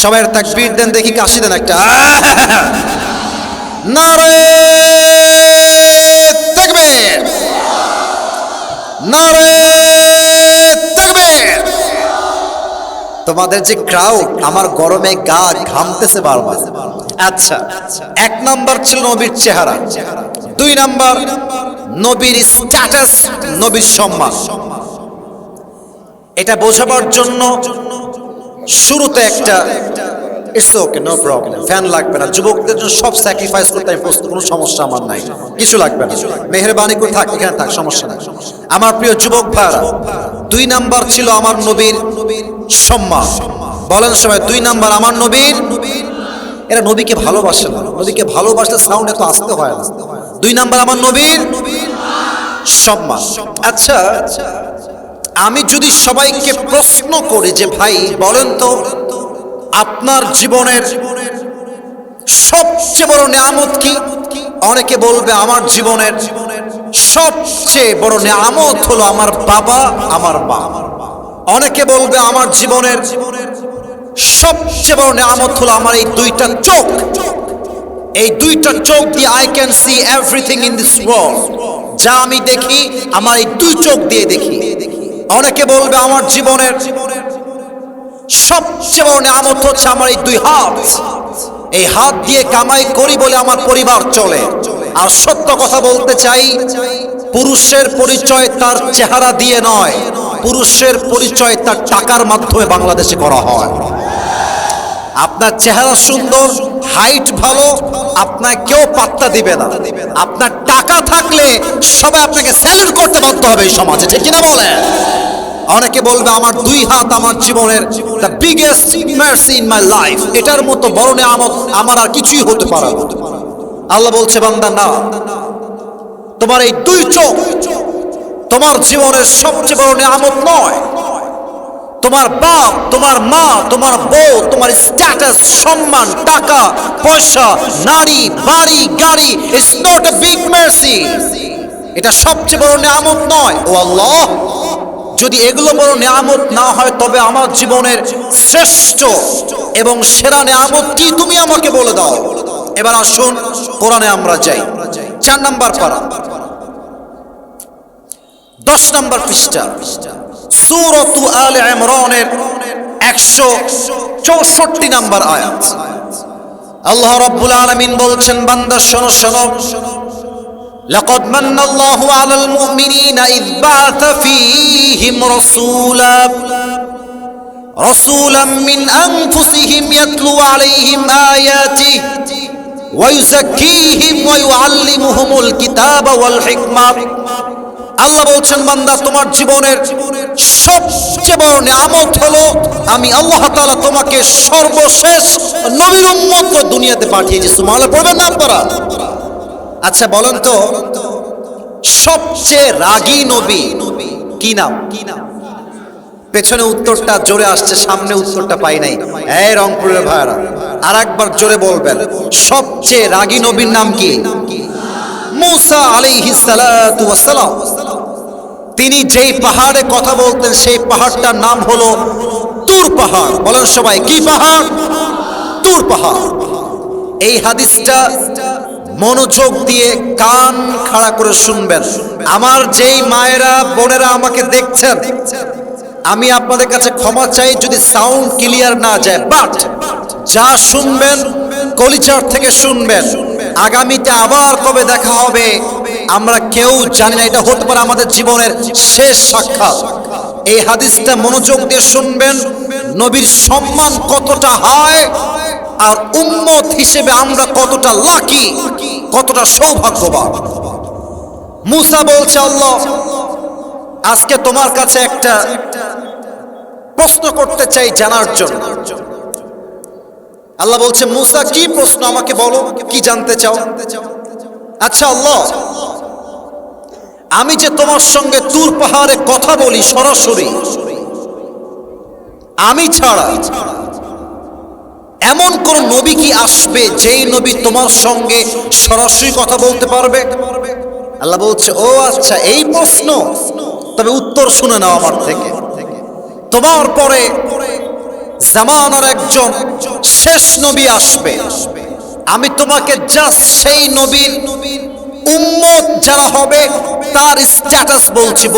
সবাই তাকবীর দেন, দেখি কাশি দেন একটা। নারে তাকবীর। নারে তাকবীর। তোমাদের যে ক্রাউড আমার গরমে গা ঘামতেছে বারবার। আচ্ছা এক নাম্বার ছিল নবীর চেহারা। দুই নাম্বার নবীর স্ট্যাটাস নবীর সম্মান। এটা বোঝাবার জন্য শুরুতে একটা it's okay no problem fan লাগবে না। যুবকদের জন্য সব স্যাক্রিফাইস করতে আমি প্রস্তুত, কোনো সমস্যা আমার নাই। কিছু লাগবে না। মেহরবানি করে থাক, এখানে থাক, সমস্যা নাই। আমার প্রিয় যুবক ভাইরা, দুই নাম্বার ছিল আমার নবীর সম্মান। বলেন সবাই, দুই নাম্বার আমার নবীর? এরা নবীকে ভালোবাসে না। নবীকে ভালোবাসলে সাউন্ড এত আসতে হয় না। দুই নাম্বার আমার নবীর? সম্মান। আচ্ছা আমি যদি সবাইকে প্রশ্ন করি যে ভাই, বলেন তো আপনার জীবনের সবচেয়ে বড় নিয়ামত কি? অনেকে বলবে, আমার জীবনের জীবনের সবচেয়ে বড় নিয়ামত হলো আমার বাবা, আমার মা। অনেকে বলবে, আমার জীবনের সবচেয়ে বড় নিয়ামত হলো আমার এই দুইটা চোখ। এই দুইটা চোখ দিয়ে I can see everything in this world যা আমি দেখি, আমার এই দুই চোখ দিয়ে দেখি। অনেকে বলবে, আমার জীবনের সবচেয়ে বড় নিয়ামত হচ্ছে আমার এই দুই হাত। এই হাত দিয়ে কামাই করি বলে আমার পরিবার চলে। আর সত্য কথা বলতে চাই, পুরুষের পরিচয় তার চেহারা দিয়ে নয়, পুরুষের পরিচয় তার টাকার মাধ্যমে বাংলাদেশে করা হয়। আপনার চেহারা সুন্দর হাইট ভালো আপনার কেউ পাত্তা দিবে না। আপনার টাকা থাকলে সবাই আপনাকে স্যালুট করতে বাধ্য হবে এই সমাজে, ঠিক কিনা বলেন? অনেকে বলবে আমার দুই হাত আমার জীবনের the biggest mercy in my life এটার মতো বড় নিয়ামত আমার আর কিছুই হতে পারে আল্লাহ বলছে, বান্দা, না। তোমার এই দুই চোখ তোমার জীবনের সবচেয়ে বড় নিয়ামত নয়। তোমার বাপ, তোমার মা, তোমার বউ, তোমার স্ট্যাটাস সম্মান, টাকা, পয়সা, নারী, বাড়ি, গাড়ি it's not a big mercy এটা সবচেয়ে বড় নিয়ামত নয়। ও আল্লাহ! যদি এগুলো বড় নিয়ামত না হয়, তবে আমার জীবনের শ্রেষ্ঠ এবং সেরা নিয়ামত কি তুমি আমাকে বলে দাও? এবার আসুন, কোরআনে আমরা যাই। চার নাম্বার পারা। দশ নম্বর পৃষ্ঠা। সুরতু আল ইমরানের একশো চৌষট্টি নম্বর আয়াত। আল্লাহ রাব্বুল আলামিন বলছেন, বান্দা, শোনো শোনো। لقد من الله على المؤمنين إذ بعث فيهم رسولا رسولا من أنفسهم يتلو عليهم آياته ويزكيهم ويعلمهم الكتاب والحكمة আল্লাহ বলছেন বান্দা তোমার জীবনের সবচেয়ে বড় নিয়ামত হলো আমি আল্লাহ তাআলা তোমাকে সর্বশেষ নবীর উম্মত দুনিয়াতে পাঠিয়েছি সুবহানাল্লাহ পড়বেন না আপনারা আচ্ছা বলেন তো, সবচেয়ে রাগী নবী কি নাম? কি নাম পেছনে উত্তরটা জোরে আসছে, সামনে উত্তরটা পাই নাই। এই রংপুরের ভাইরা আর একবার জোরে বলবেন, সবচেয়ে রাগী নবীর নাম কি? মুসা ওয়াসসালাম তিনি যেই পাহাড়ে কথা বলতেন, সেই পাহাড়টার নাম হলো তুর পাহাড়। বলেন সবাই, কি পাহাড়? তুর পাহাড়। এই হাদিসটা মনোযোগ দিয়ে কান খাড়া করে শুনবেন। আমার যেই মায়েরা, বোনেরা আমাকে দেখছেন, আমি আপনাদের কাছে ক্ষমা চাই যদি সাউন্ড ক্লিয়ার না যায়। বাট যা শুনবেন, কলিচার থেকে শুনবেন, আগামীতে আবার কবে দেখা হবে, আমরা কেউ জানি না। এটা হতে পারে আমাদের জীবনের শেষ সাক্ষাৎ। এই হাদিসটা মনোযোগ দিয়ে শুনবেন, নবীর সম্মান কতটা হয় আর উম্মত হিসেবে আমরা কতটা লাকি কতটা সৌভাগ্যবান। মুসা বলছে, আল্লাহ, আজকে তোমার কাছে একটা প্রশ্ন করতে চাই জানার জন্য। আল্লাহ বলছে, মুসা, কি প্রশ্ন আমাকে বলো? কি জানতে চাও? আচ্ছা আল্লাহ, আমি যে তোমার সঙ্গে তুর পাহাড়ে কথা বলি সরাসরি, আমি ছাড়া এমন কোন নবী কি আসবে যেই নবী তোমার সঙ্গে সরাসরি কথা বলতে পারবে? আল্লাহ বলছে, ও আচ্ছা এই প্রশ্ন। তবে উত্তর শুনে নাও আমার থেকে। তোমার পরে জামানার একজন শেষ নবী আসবে। আমি তোমাকে জাস্ট সেই নবীর উম্মত যারা হবে, তার স্ট্যাটাস বলছি